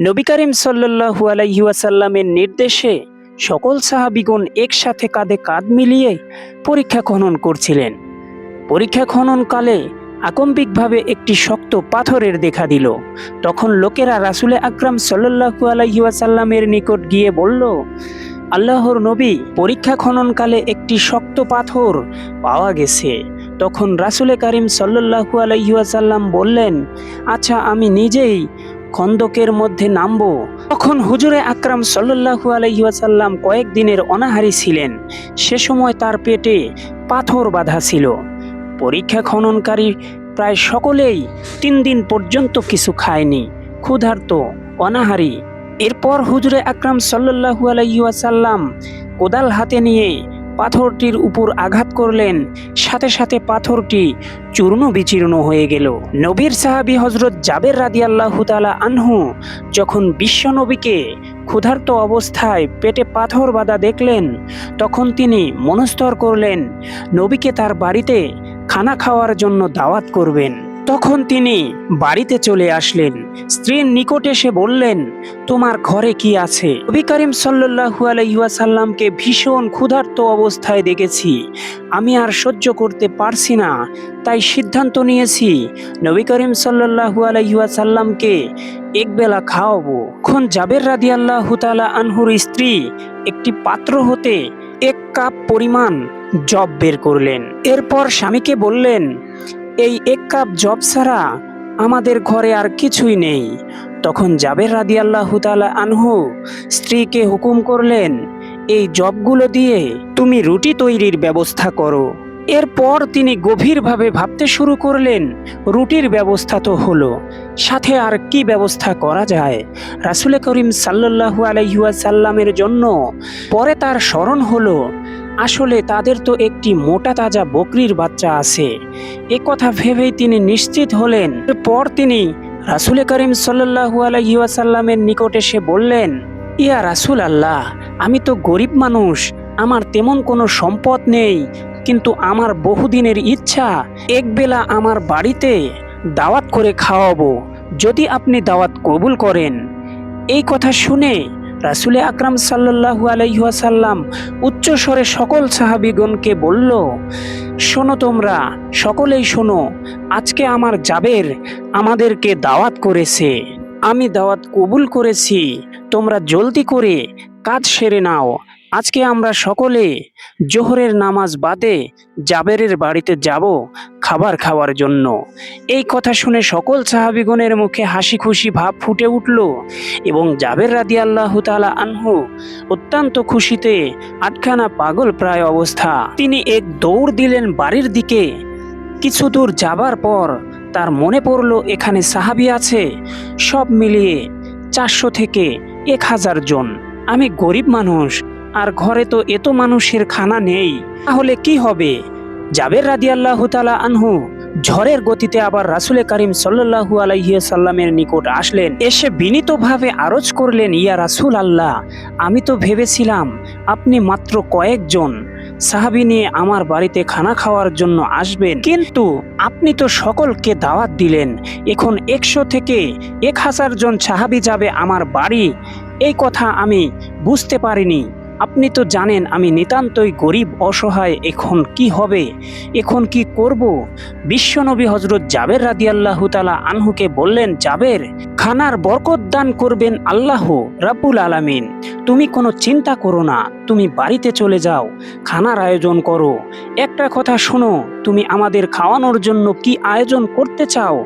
নবী করিম সাল্লাহু আলাইসাল্লামের নির্দেশে সকল সাহাবিগণ একসাথে কাঁধে কাঁধ মিলিয়ে পরীক্ষা খনন করছিলেন। পরীক্ষা খননকালে আকম্বিকভাবে একটি শক্ত পাথরের দেখা দিল। তখন লোকেরা রাসুলে আকরাম সাল্লাহু আলাইসাল্লামের নিকট গিয়ে বলল, আল্লাহর নবী, পরীক্ষা খননকালে একটি শক্ত পাথর পাওয়া গেছে। তখন রাসুলে করিম সাল্লাহু আলাইসাল্লাম বললেন আচ্ছা আমি নিজেই খন্দকের মধ্যে নামবো। তখন হুজুরে আকরাম সাল্লাহু আলাইসাল্লাম কয়েকদিনের অনাহারি ছিলেন। সে সময় তার পেটে পাথর বাঁধা ছিল। পরীক্ষা খননকারী প্রায় সকলেই তিন দিন পর্যন্ত কিছু খায়নি। ক্ষুধার্ত, অনাহারি। এরপর হুজুরে আকরাম সাল্লাহু আলাইসাল্লাম কোদাল হাতে নিয়ে পাথরটির উপর আঘাত করলেন। সাথে সাথে পাথরটি চূর্ণ বিচীর্ণ হয়ে গেল। নবীর সাহাবী হজরত জাবের রাদি আল্লাহ তালা আনহু যখন বিশ্বনবীকে ক্ষুধার্ত অবস্থায় পেটে পাথর বাঁধা দেখলেন, তখন তিনি মনস্তর করলেন, নবীকে তার বাড়িতে খানা খাওয়ার জন্য দাওয়াত করবেন। তখন তিনি বাড়িতে চলে আসলেন। স্ত্রীর নিকট এসে বললেন, তোমার ঘরে কি আছে? নবী করিম সাল্লু আলাইসাল্লামকে ভীষণ ক্ষুধার্ত অবস্থায় দেখেছি। আমি আর সহ্য করতে পারছি না, তাই সিদ্ধান্ত নিয়েছি নবী করিম সাল্লাহু আলাইসাল্লামকে একবেলা খাওয়াবো। এখন জাবের রাদি আল্লাহ তালা আনহুর স্ত্রী একটি পাত্র হতে এক কাপ পরিমাণ জব বের করলেন। এরপর স্বামীকে বললেন এই এক কাপ জব ছাড়া আমাদের ঘরে আর কিছুই নেই। তখন জাবের রাদি আল্লাহ তালা আনহু স্ত্রীকে হুকুম করলেন, এই জবগুলো দিয়ে তুমি রুটি তৈরির ব্যবস্থা করো। এরপর তিনি গভীরভাবে ভাবতে শুরু করলেন, রুটির ব্যবস্থা তো হলো, সাথে আর কি ব্যবস্থা করা যায়? রাসুলে করিম সাল্লাহু আলাইসাল্লামের জন্য পরে তার স্মরণ হলো আসলে তাদের তো একটি মোটা তাজা বকরির বাচ্চা আছে। এ কথা ভেবেই তিনি নিশ্চিত হলেন। পর তিনি রাসুলে করিম সাল্লাহু আলাইসাল্লামের নিকট এসে বললেন, ইয়া রাসুল আল্লাহ, আমি তো গরিব মানুষ, আমার তেমন কোনো সম্পদ নেই, কিন্তু আমার বহুদিনের ইচ্ছা একবেলা আমার বাড়িতে দাওয়াত করে খাওয়াবো, যদি আপনি দাওয়াত কবুল করেন। এই কথা শুনে রাসুলে আকরাম সাল্লু আলহাসাল্লাম উচ্চস্বরে সকল সাহাবিগণকে বলল, শোনো তোমরা, সকলেই শোনো, আজকে আমার জাবের আমাদেরকে দাওয়াত করেছে। আমি দাওয়াত কবুল করেছি, তোমরা জলদি করে কাজ সেরে নাও আজকে আমরা সকলে জোহরের নামাজ বাদে জাবেরের বাড়িতে যাব খাবার খাওয়ার জন্য। এই কথা শুনে সকল সাহাবিগণের মুখে হাসি খুশি ভাব ফুটে উঠল এবং জাবের রাদি আল্লাহ তালা আনহু অত্যন্ত খুশিতে আটখানা পাগল প্রায় অবস্থা। তিনি এক দৌড় দিলেন বাড়ির দিকে। কিছু দূর যাবার পর তার মনে পড়ল, এখানে সাহাবি আছে, সব মিলিয়ে চারশো থেকে এক হাজার জন। আমি গরিব মানুষ আর ঘরে তো এত মানুষের খানা নেই, তাহলে কি হবে? জাবের রাদি আল্লাহ তালা আনহু ঝড়ের গতিতে আবার রাসুলে করিম সাল্লাহু আলাইসাল্লামের নিকট আসলেন। এসে বিনীতভাবে আরজ করলেন, ইয়া রাসুল আল্লাহ আমি তো ভেবেছিলাম আপনি মাত্র কয়েকজন সাহাবি নিয়ে আমার বাড়িতে খানা খাওয়ার জন্য আসবেন, কিন্তু আপনি তো সকলকে দাওয়াত দিলেন। এখন একশো থেকে এক হাজার জন সাহাবি যাবে আমার বাড়ি। এই কথা আমি বুঝতে পারিনি। আপনি তো জানেন আমি নিতান্তই গরিব, অসহায়, এখন কি হবে? এখন কি করব? বিশ্বনবী হজরত জাবের রাদি আল্লাহ তালা আনহুকে বললেন, জাবের, খানার বরকত দান করবেন আল্লাহ রাব্বুল আলামিন। তুমি কোনো চিন্তা করো না, তুমি বাড়িতে চলে যাও, খানার আয়োজন করো। একটা কথা শোনো, তুমি আমাদের খাওয়ানোর জন্য কি আয়োজন করতে চাও?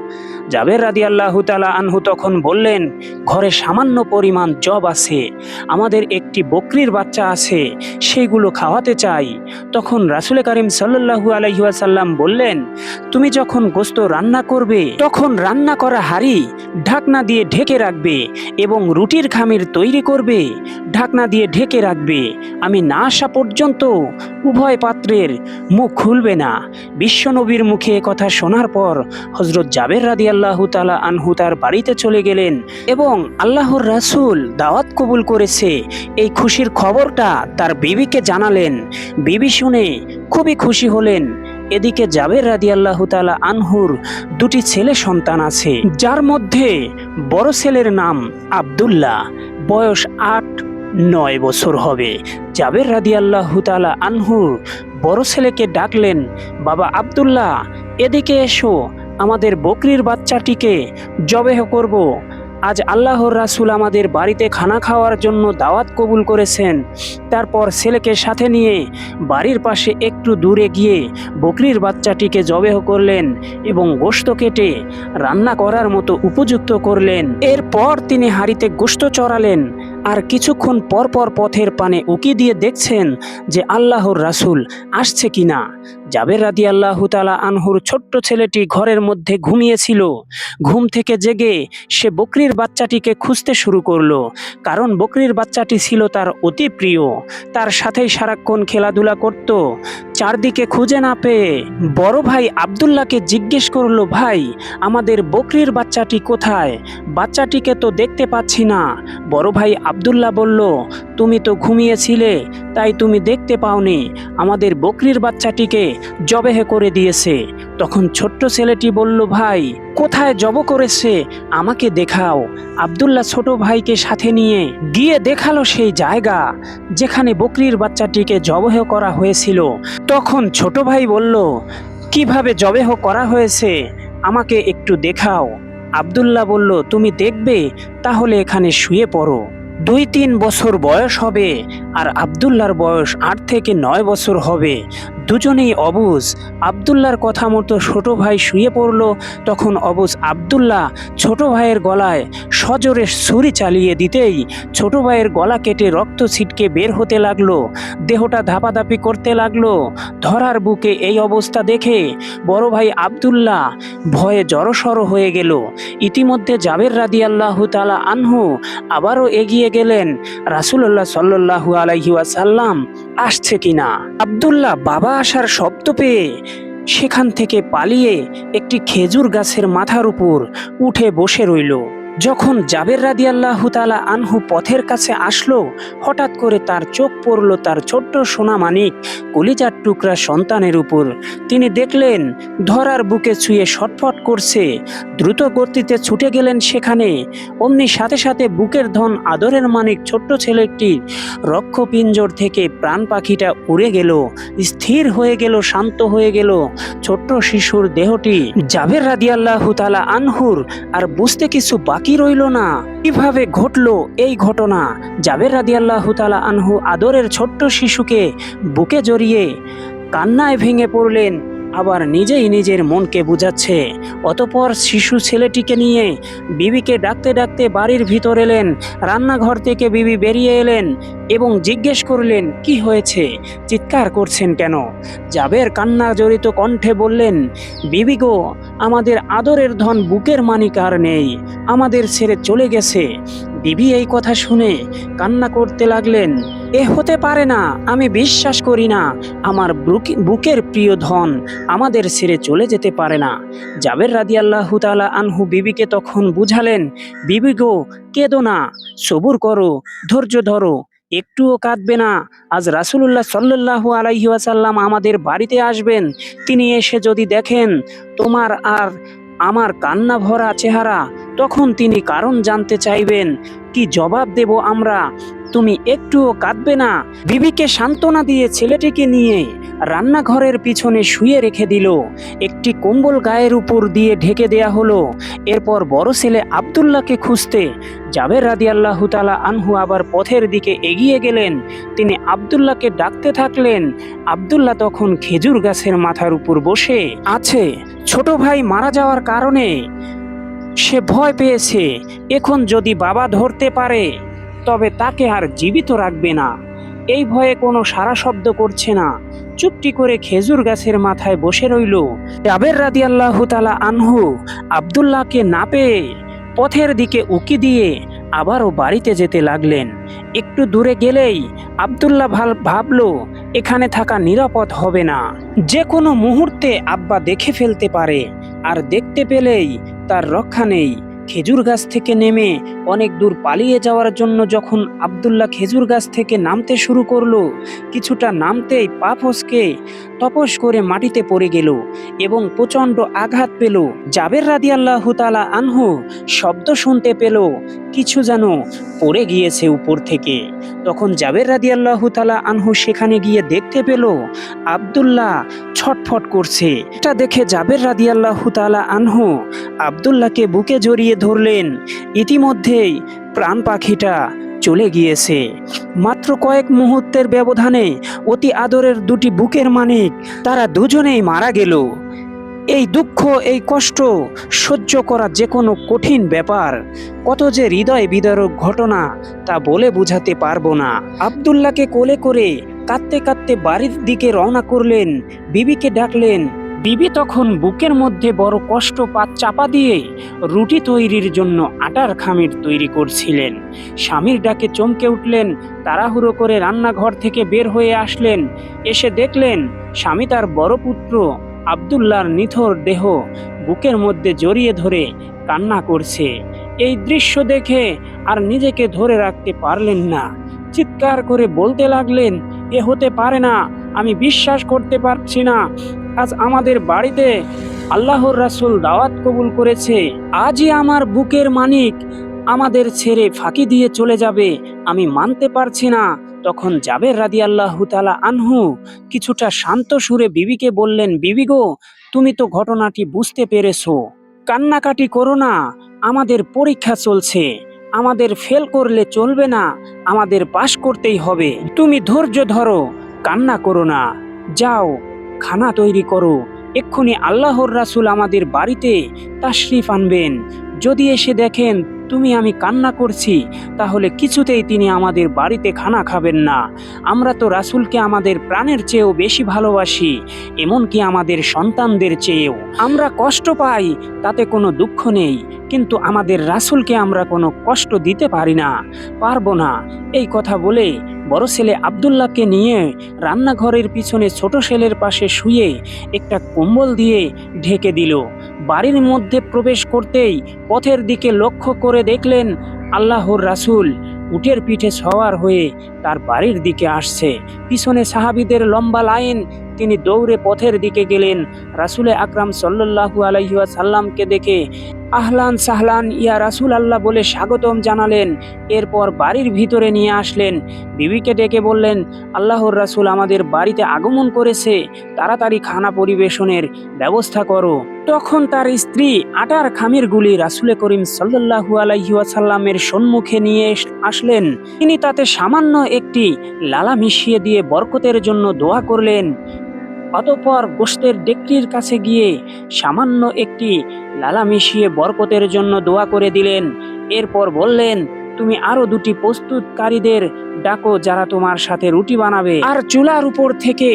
জাবের রাদি আল্লাহ তালা আনহু তখন বললেন, ঘরে সামান্য পরিমাণ জব আছে, আমাদের একটি বকরির বাচ্চা আছে, সেগুলো খাওয়াতে চাই। তখন রাসুল করিম সাল্লাহু আলহিহাসাল্লাম বললেন, তুমি যখন গোস্ত রান্না করবে, তখন রান্না করা হাড়ি ঢাকনা দিয়ে ঢেকে রাখবে এবং রুটির খামির তৈরি করবে, ঢাকনা দিয়ে ঢেকে রাখবে। আমি না আসা পর্যন্ত উভয় পাত্রের মুখ খুলবে না। বিশ্বনবীর মুখে কথা শোনার পর হজরত জাবের রাদি আল্লাহ তালা আনহু তার বাড়িতে চলে গেলেন এবং আল্লাহর রাসুল দাওয়াত কবুল করেছে। এই খুশির খবরটা তার বিবিকে জানালেন। বিবি শুনে খুবই খুশি হলেন। এদিকে জাবের রাদি আল্লাহ তালা আনহুর দুটি ছেলে সন্তান আছে, যার মধ্যে বড় ছেলের নাম আব্দুল্লাহ। বয়স আট, নয় বছর হবে। জাবের রাদি আল্লাহ তালা আনহুর বড় ছেলেকে ডাকলেন, বাবা আব্দুল্লাহ, এদিকে এসো। আমাদের বকরির বাচ্চাটিকে জবেহ করব। আজ আল্লাহর রাসূল আমাদের বাড়িতে খানা খাওয়ার জন্য দাওয়াত কবুল করেছেন। তারপর ছেলেকে সাথে নিয়ে বাড়ির পাশে একটু দূরে গিয়ে বকরির বাচ্চাটিকে জবেহ করলেন এবং গোশত কেটে রান্না করার মতো উপযুক্ত করলেন। এরপর তিনি হাড়িতে গোশত চড়ালেন। আর কিছুক্ষণ পর পর পথের পানে উকি দিয়ে দেখছেন যে আল্লাহর রাসূল আসছে কিনা। জাবের রাদি আল্লাহ তালা আনহুর ছোট্ট ছেলেটি ঘরের মধ্যে ঘুমিয়েছিল। ঘুম থেকে জেগে সে বকরির বাচ্চাটিকে খুঁজতে শুরু করল। কারণ বকরির বাচ্চাটি ছিল তার অতি প্রিয়। তার সাথেই সারাক্ষণ খেলাধুলা করত। চারদিকে খুঁজে না পেয়ে বড় ভাই আব্দুল্লাহকে জিজ্ঞেস করল, ভাই, আমাদের বকরির বাচ্চাটি কোথায়? বাচ্চাটিকে তো দেখতে পাচ্ছি না। বড় ভাই আব্দুল্লাহ বলল, তুমি তো ঘুমিয়েছিলে, তাই তুমি দেখতে পাওনি। আমাদের বকরির বাচ্চাটিকে জবেহে করে দিয়েছে। তখন ছোট্ট ছেলেটি বলল, ভাই, কোথায় জব করেছে? আমাকে দেখাও। আবদুল্লাহ ছোট ভাইকে সাথে নিয়ে গিয়ে দেখাল সেই জায়গা, যেখানে বকরির বাচ্চাটিকে জবহ করা হয়েছিল। তখন ছোট ভাই বলল, কীভাবে জবেহ করা হয়েছে? আমাকে একটু দেখাও। আব্দুল্লাহ বলল, তুমি দেখবে, তাহলে এখানে শুয়ে পড়ো। দুই তিন বছর বয়স হবে, আর আব্দুল্লাহর বয়স আট থেকে নয় বছর হবে। দুজনেই অবুজ। আব্দুল্লাহর কথা মতো ছোট ভাই শুয়ে পড়ল, তখন অবুজ আব্দুল্লাহ ছোট ভাইয়ের গলায় সজোরে ছুরি চালিয়ে দিতেই ছোট ভাইয়ের গলা কেটে রক্ত ছিটকে বের হতে লাগল, দেহটা ধাপাধাপি করতে লাগল। ধরার বুকে এই অবস্থা দেখে বড় ভাই আব্দুল্লাহ ভয়ে জড়সড় হয়ে গেল। ইতিমধ্যে জাবের রাদি আল্লাহ তালা আনহু আবারও এগিয়ে গেলেন। রাসুল্লাহ সাল্লাহু আলাইহি ওয়াসাল্লাম আসছে কিনা? আব্দুল্লাহ বাবা আসার শব্দ পেয়ে সেখান থেকে পালিয়ে একটি খেজুর গাছের মাথার উপর উঠে বসে রইল। যখন জাবের রাদি আল্লাহ তালা আনহু পথের কাছে আসলো, হঠাৎ করে তার চোখ পড়ল তার ছোট্ট সোনা মানিক কলিজার টুকরা সন্তানের উপর। তিনি দেখলেন, ধরার বুকে ছুঁয়ে ছটফট করছে। দ্রুত গতিতে ছুটে গেলেন সেখানে। অমনি সাথে সাথে বুকের ধন আদরের মানিক ছোট্ট ছেলেটির রক্ষপিঞ্জর থেকে প্রাণ পাখিটা উড়ে গেল, স্থির হয়ে গেল, শান্ত হয়ে গেল। ছোট্ট শিশুর দেহটি জাবের রাদিয়াল্লাহু তালা আনহুর, আর বুঝতে কিছু বাকি রইল না? কীভাবে ঘটল এই ঘটনা? জাবের রাদিয়াল্লাহু তালা আনহু আদরের ছোট্ট শিশুকে বুকে জড়িয়ে কান্নায় ভেঙে পড়লেন। আবার নিজেই নিজের মনকে বুঝাচ্ছে। অতপর শিশু ছেলেটিকে নিয়ে বিবিকে ডাকতে ডাকতে বাড়ির ভিতর এলেন, রান্নাঘর থেকে বিবি বেরিয়ে এলেন এবং জিজ্ঞেস করলেন, কি হয়েছে? চিৎকার করছেন কেন? জাবের কান্না জড়িত কণ্ঠে বললেন, বিবি গো, আমাদের আদরের ধন বুকের মানিক আর নেই, আমাদের ছেড়ে চলে গেছে। বিবি এই কথা শুনে কান্না করতে লাগলেন। এ হতে পারে না, আমি বিশ্বাস করি না। আমার বুক- বুকের প্রিয় ধন আমাদের ছেড়ে চলে যেতে পারে না। জাবের রাদি আল্লাহ তালা আনহু বিবিকে তখন বুঝালেন, বিবি গো, কেঁদো না, সবুর করো, ধৈর্য ধরো, একটুও কাঁদবে না। আজ রাসুলুল্লাহ সাল্লাহু আলাইহি ওয়াসাল্লাম আমাদের বাড়িতে আসবেন, তিনি এসে যদি দেখেন তোমার আর আমার কান্না ভরা চেহারা, তখন তিনি কারণ জানতে চাইবেন। কি জবাব দেব আমরা? তুমি একটুও কাঁদবে না। বিবিকে সান্ত্বনা দিয়ে ছেলেটিকে নিয়ে রান্নাঘরের পিছনে শুয়ে রেখে দিল। একটি কম্বল গায়ের উপর দিয়ে ঢেকে দেয়া হলো। এরপর বড় ছেলে আব্দুল্লাহকে খুঁজতে জাবের রাদি আল্লাহ তালা আনহু আবার পথের দিকে এগিয়ে গেলেন। তিনি আব্দুল্লাহকে ডাকতে থাকলেন। আব্দুল্লাহ তখন খেজুর গাছের মাথার উপর বসে আছে। ছোট ভাই মারা যাওয়ার কারণে সে ভয় পেয়েছে। এখন যদি বাবা ধরতে পারে তবে তাকে আর জীবিত রাখবে না। এই ভয়ে কোনো সারা শব্দ করছে না। চুপটি করে খেজুর গাছের মাথায় বসে রইল। জাবের রাদি আল্লাহ তালা আনহু আবদুল্লাহকে না পেয়ে পথের দিকে উকি দিয়ে আবারও বাড়িতে যেতে লাগলেন। একটু দূরে গেলেই আবদুল্লাহ ভালো ভাবলো, এখানে থাকা নিরাপদ হবে না। যে কোনো মুহূর্তে আব্বা দেখে ফেলতে পারে, আর দেখতে পেলেই তার রক্ষা নেই। খেজুর গাছ থেকে নেমে অনেক দূর পালিয়ে যাওয়ার জন্য যখন আবদুল্লাহ খেজুর গাছ থেকে নামতে শুরু করল, কিছুটা নামতেই পা ফসকে তপস করে মাটিতে পড়ে গেল এবং প্রচণ্ড আঘাত পেল। জাবের রাদি আল্লাহ তালা আনহু শব্দ শুনতে পেল, কিছু যেন পড়ে গিয়েছে উপর থেকে। তখন জাবের রাদি আল্লাহ তালা আনহু সেখানে গিয়ে দেখতে পেল, আব্দুল্লাহ ছটফট করছে। এটা দেখে জাবের রাদি আল্লাহ তালা আনহু আব্দুল্লাহকে বুকে জড়িয়ে ধরলেন। ইতিমধ্যেই প্রাণ পাখিটা চলে গিয়েছে। মাত্র কয়েক মুহূর্তের ব্যবধানে অতি আদরের দুটি বুকের মানিক তারা দুজনেই মারা গেল। এই দুঃখ, এই কষ্ট সহ্য করা যে কোনো কঠিন ব্যাপার। কত যে হৃদয় বিদারক ঘটনা তা বলে বুঝাতে পারব না। আব্দুল্লাহকে কোলে করে কাঁদতে কাঁদতে বাড়ির দিকে রওনা করলেন, বিবিকে ডাকলেন বিবি তখন বুকের মধ্যে বড় কষ্ট পাত চাপা দিয়ে রুটি তৈরির জন্য আটার খামির তৈরি করছিলেন। স্বামীর ডাকে চমকে উঠলেন, তাড়াহুড়ো করে রান্নাঘর থেকে বের হয়ে আসলেন। এসে দেখলেন, স্বামী তার বড় পুত্র আব্দুল্লাহর নিথর দেহ বুকের মধ্যে জড়িয়ে ধরে কান্না করছে। এই দৃশ্য দেখে আর নিজেকে ধরে রাখতে পারলেন না। চিৎকার করে বলতে লাগলেন, এ হতে পারে না, আমি বিশ্বাস করতে পারছি না আজ আমাদের বাড়িতে আল্লাহর রাসুল দাওয়াত কবুল করেছে। আজই আমার বুকের মানিক আমাদের ছেড়ে ফাঁকি দিয়ে চলে যাবে। আমি মানতে পারছি না। তখন জাবের রাদি আল্লাহ তালা আনহু কিছুটা শান্ত সুরে বিবিকে বললেন, বিবি গো, তুমি তো ঘটনাটি বুঝতে পেরেছ। কান্নাকাটি করো না। আমাদের পরীক্ষা চলছে। আমাদের ফেল করলে চলবে না। আমাদের পাশ করতেই হবে। তুমি ধৈর্য ধরো। কান্না করো না। যাও খানা তৈরি করো। এক্ষুনি আল্লাহর রাসুল আমাদের বাড়িতে তাশরিফ আনবেন। যদি এসে দেখেন তুমি আমি কান্না করছি, তাহলে কিছুতেই তিনি আমাদের বাড়িতে খানা খাবেন না। আমরা তো রাসূলকে আমাদের প্রাণের চেয়েও বেশি ভালোবাসি, এমনকি আমাদের সন্তানদের চেয়েও। আমরা কষ্ট পাই, তাতে কোনো দুঃখ নেই, কিন্তু আমাদের রাসূলকে আমরা কোনো কষ্ট দিতে পারি না, পারব না। এই কথা বলে বড় ছেলে আবদুল্লাহকে নিয়ে রান্নাঘরের পিছনে ছোট ছেলের পাশে শুয়ে একটা কম্বল দিয়ে ঢেকে দিল। বাড়ির মধ্যে প্রবেশ করতেই পথের দিকে লক্ষ্য করে দেখলেন আল্লাহর রাসুল। উটের পিঠে সওয়ার হয়ে তার বাড়ির দিকে আসছে। পিছনে সাহাবিদের লম্বা লাইন। তিনি দৌড়ে পথের দিকে গেলেন। রাসূলে আকরাম সাল্লাল্লাহু আলাইহি সাল্লামকে দেখে আহলান সাহলান, ইয়া রাসূল আল্লাহ বলে স্বাগতম জানালেন। এরপর বাড়ির ভিতরে নিয়ে আসলেন। বিবিকে ডেকে বললেন, আল্লাহর রাসূল আমাদের বাড়িতে আগমন করেছে। তাড়াতাড়ি খানা পরিবেশনের ব্যবস্থা করো। তখন তার স্ত্রী আটার খামির গুলি রাসুলে করিম সাল্লাল্লাহু আলাইহি ওয়াসাল্লামের সম্মুখে নিয়ে আসলেন। তিনি তাতে সামান্য একটি লালা মিশিয়ে দিয়ে বরকতের জন্য দোয়া করলেন। অতঃপর গোষ্ঠের ডেকটির কাছে গিয়ে সামান্য একটি লালা মিশিয়ে বরকতের জন্য দোয়া করে দিলেন। এরপর বললেন, তুমি আরও দুটি প্রস্তুতকারীদের ডাকো যারা তোমার সাথে রুটি বানাবে। আর চুলার উপর থেকে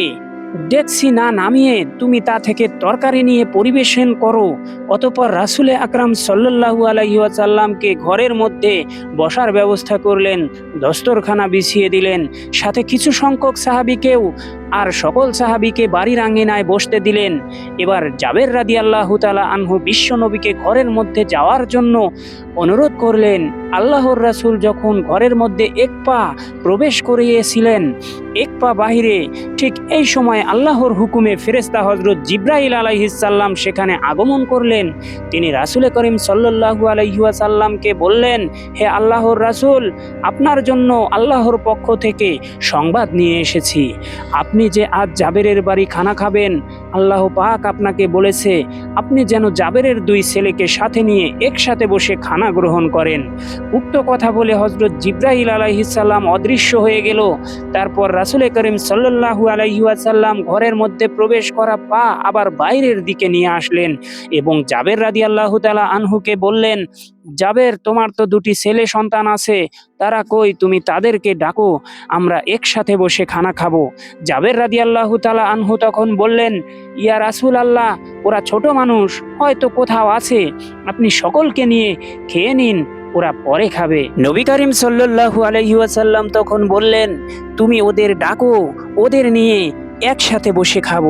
ডেক্সি না নামিয়ে, তুমি তা থেকে তরকারি নিয়ে পরিবেশন করো। অতপর রাসুলে আকরাম সাল্লু আলাইসাল্লামকে ঘরের মধ্যে বসার ব্যবস্থা করলেন, দস্তরখানা বিছিয়ে দিলেন। সাথে কিছু সংখ্যক সাহাবিকেও আর সকল সাহাবিকে বাড়ির আঙ্গিনায় বসতে দিলেন। এবার জাবের রাদি আল্লাহ তালা আনহু বিশ্ব নবীকে ঘরের মধ্যে যাওয়ার জন্য অনুরোধ করলেন। আল্লাহর রাসূল যখন ঘরের মধ্যে এক পা প্রবেশ করিয়েছিলেন, এক পা বাহিরে, ঠিক এই সময় আল্লাহর হুকুমে ফেরেস্তা হজরত জিব্রাইল আলাইহিসাল্লাম সেখানে আগমন করলেন। তিনি রাসুল করিম সাল্লাল্লাহু আলাইহাসাল্লামকে বললেন, হে আল্লাহর রাসূল, আপনার জন্য আল্লাহর পক্ষ থেকে সংবাদ নিয়ে এসেছি। আপনি যে আজ জাবেরের বাড়ি খানা খাবেন আল্লাহ পাক আপনাকে বলেছে, আপনি যেন জাবেরের দুই ছেলেকে সাথে নিয়ে একসাথে বসে খানা গ্রহণ করেন। উক্ত কথা বলে হজরত জিব্রাহিল আলাইহিসাল্লাম অদৃশ্য হয়ে গেল। তারপর রাসুল করিম সাল্লাল্লাহু আলাইহাসাল্লাম ঘরের মধ্যে প্রবেশ করা পা আবার বাইরের দিকে নিয়ে আসলেন এবং জাবের রাদি আল্লাহ তালা আনহুকে বললেন, জাবের, তোমার তো দুটি ছেলে সন্তান আছে, তারা কই তুমি তাদেরকে ডাকো, আমরা একসাথে বসে খানা খাব। জাবের রাদি আল্লাহ তালা আনহু তখন বললেন ইয়া রাসুল আল্লাহ ওরা ছোট মানুষ, হয়তো কোথাও আছে। আপনি সকলকে নিয়ে খেয়ে নিন, ওরা পরে খাবে। নবী করিম সাল্লাল্লাহু আলাইহি ওয়াসাল্লাম তখন বললেন, তুমি ওদের ডাকো, ওদের নিয়ে একসাথে বসে খাব।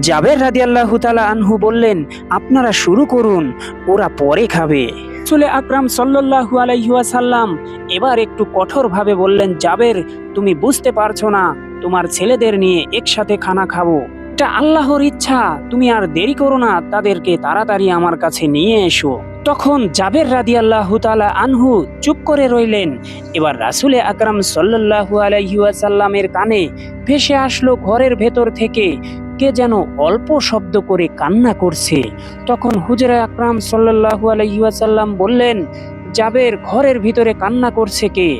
জাবের রাদিয়াল্লাহু তাআলা আনহু বললেন, আপনারা শুরু করুন, ওরা পরে খাবে। রাসুলে আকরাম সাল্লাল্লাহু আলাইহাসাল্লাম এবার একটু কঠোরভাবে বললেন, জাবের, তুমি বুঝতে পারছ না, তোমার ছেলেদের নিয়ে একসাথে খানা খাব। এটা আল্লাহর ইচ্ছা। তুমি আর দেরি করো না, তাদেরকে তাড়াতাড়ি আমার কাছে নিয়ে এসো। তখন জাবের রাদি আল্লাহ আনহু চুপ করে রইলেন। এবার রাসুলে আকরাম সাল্লাল্লাহু আলাইহাসাল্লামের কানে ভেসে আসলো ঘরের ভেতর থেকে। কে যেন অল্প শব্দ করে কান্না করছে। তখন হুজরা আকরাম সাল্লাল্লাহু আলাইহাসাল্লাম বললেন, জাবের ঘরের ভিতরে কান্না করছে কে?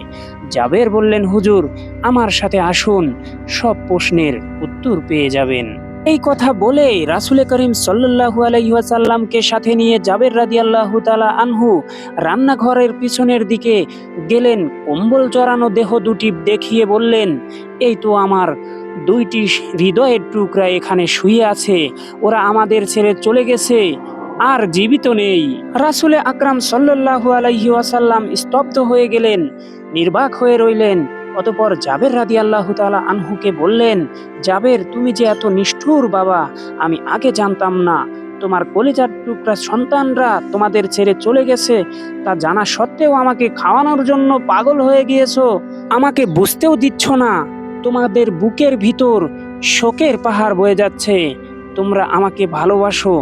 জাবের বললেন, হুজুর, আমার সাথে আসুন, সব প্রশ্নের উত্তর পেয়ে যাবেন। এই কথা বলে রাসুলে করিম সাল্লাল্লাহু আলাইহাসাল্লামকে সাথে নিয়ে জাবের রাদিয়াল্লাহু তাআলা আনহু রান্নাঘরের পিছনের দিকে গেলেন, কম্বল চড়ানো দেহ দুটি দেখিয়ে বললেন, এই তো আমার দুইটি হৃদয়ের টুকরা এখানে শুয়ে আছে, ওরা আমাদের ছেড়ে চলে গেছে, আর জীবিত নেই। রাসুলে আকরাম সাল্লাল্লাহু আলাইহি স্তব্ধ হয়ে গেলেন, নির্বাক হয়ে রইলেন। অতপর জাবের রাদি আল্লাহ তালা আনহুকে বললেন, জাবের, তুমি যে এত নিষ্ঠুর বাবা, আমি আগে জানতাম না। তোমার কলিজার টুকরা সন্তানরা তোমাদের ছেড়ে চলে গেছে, তা জানা সত্ত্বেও আমাকে খাওয়ানোর জন্য পাগল হয়ে গিয়েছো। আমাকে বুঝতেও দিচ্ছ না, তোমাদের বুকের ভিতর শোকের পাহাড় বয়ে যাচ্ছে। তোমরা আমাকে ভালোবাসো,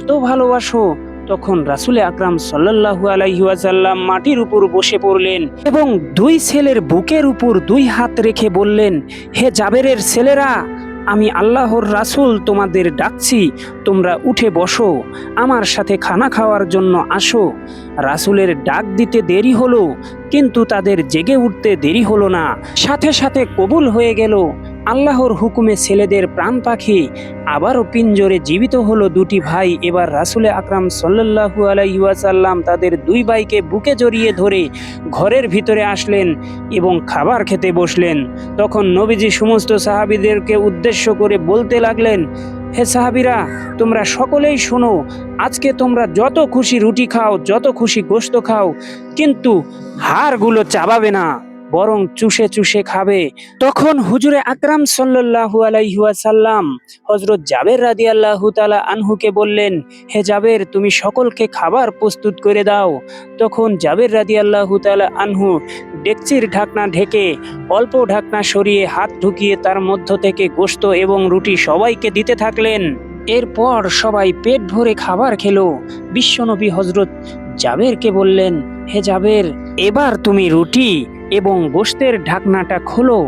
এত ভালোবাসো তখন রাসুলে আকরাম সাল্লাল্লাহু আলাইহাল্লাম মাটির উপর বসে পড়লেন এবং দুই ছেলের বুকের উপর দুই হাত রেখে বললেন, হে জাবেরের ছেলেরা, আমি আল্লাহর রাসূল তোমাদের ডাকছি, তোমরা উঠে বসো, আমার সাথে খানা খাওয়ার জন্য আসো। রাসূলের ডাক দিতে দেরি হলো, কিন্তু তাদের জেগে উঠতে দেরি হলো না। সাথে সাথে কবুল হয়ে গেল। আল্লাহর হুকুমে ছেলেদের প্রাণ পাখি, আবারও পিঞ্জরে জীবিত হলো দুটি ভাই। এবার রাসুলে আকরাম সাল্লাল্লাহু আলাইহাসাল্লাম তাদের দুই ভাইকে বুকে জড়িয়ে ধরে ঘরের ভিতরে আসলেন এবং খাবার খেতে বসলেন। তখন নবীজি সমস্ত সাহাবিদেরকে উদ্দেশ্য করে বলতে লাগলেন, হে সাহাবিরা, তোমরা সকলেই শোনো, আজকে তোমরা যত খুশি রুটি খাও, যত খুশি গোস্ত খাও, কিন্তু হাড়গুলো চাবাবে না। বরং চুষে চুষে খাবে। তখন হুজুরে আকরাম সাল্লাল্লাহু আলাইহাসাল্লাম হজরত জাবের রাদি আল্লাহু তালা আনহুকে বললেন, হে জাবের, তুমি সকলকে খাবার প্রস্তুত করে দাও। তখন জাবের রাদি আল্লাহু তালা আনহু ডেকচির ঢাকনা ঢেকে অল্প ঢাকনা সরিয়ে হাত ঢুকিয়ে তার মধ্য থেকে গোস্ত এবং রুটি সবাইকে দিতে থাকলেন। এরপর সবাই পেট ভরে খাবার খেলো। বিশ্বনবী হজরত জাবেরকে বললেন, হে জাবের, এবার তুমি রুটি এবং গোস্তের ঢাকনাটা খোলো।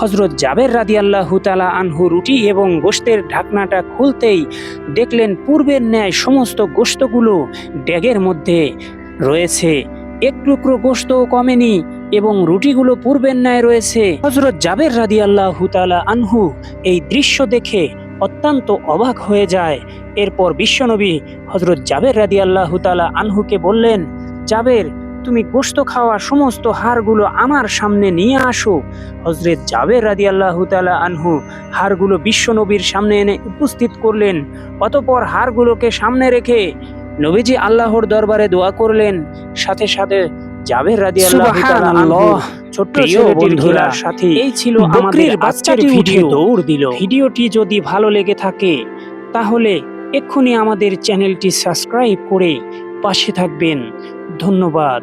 হজরত জাবের রাদি আল্লাহ তালা আনহু রুটি এবং গোস্তের ঢাকনাটা খুলতেই দেখলেন পূর্বের ন্যায় সমস্ত গোস্তগুলো ড্যাগের মধ্যে রয়েছে। এক টুকরো গোস্তও কমেনি এবং রুটিগুলো পূর্বের ন্যায় রয়েছে। হজরত জাবের রাদি আল্লাহ তালা আনহু এই দৃশ্য দেখে অত্যন্ত অবাক হয়ে যায়। এরপর বিশ্বনবী হজরত জাবের রাদি আল্লাহ আনহুকে বললেন, জাবের তুমি গোস্ত খাওয়া সমস্ত হাড়গুলো আমার সামনে নিয়ে আসো। হজরত জাবের রাদি আল্লাহ তালা আনহু হাড়গুলো বিশ্বনবীর সামনে এনে উপস্থিত করলেন অতপর হাড়গুলোকে সামনে রেখে নবীজি আল্লাহর দরবারে দোয়া করলেন। সাথে সাথে জাবের রাদি আল্লাহ ছোট্ট ছেলেটির সাথে এই ছিল আমাদের বাচ্চাটি ভিডিও। দৌড় দিল। ভিডিওটি যদি ভালো লেগে থাকে তাহলে এক্ষুনি আমাদের চ্যানেলটি সাবস্ক্রাইব করে পাশে থাকবেন। ধন্যবাদ।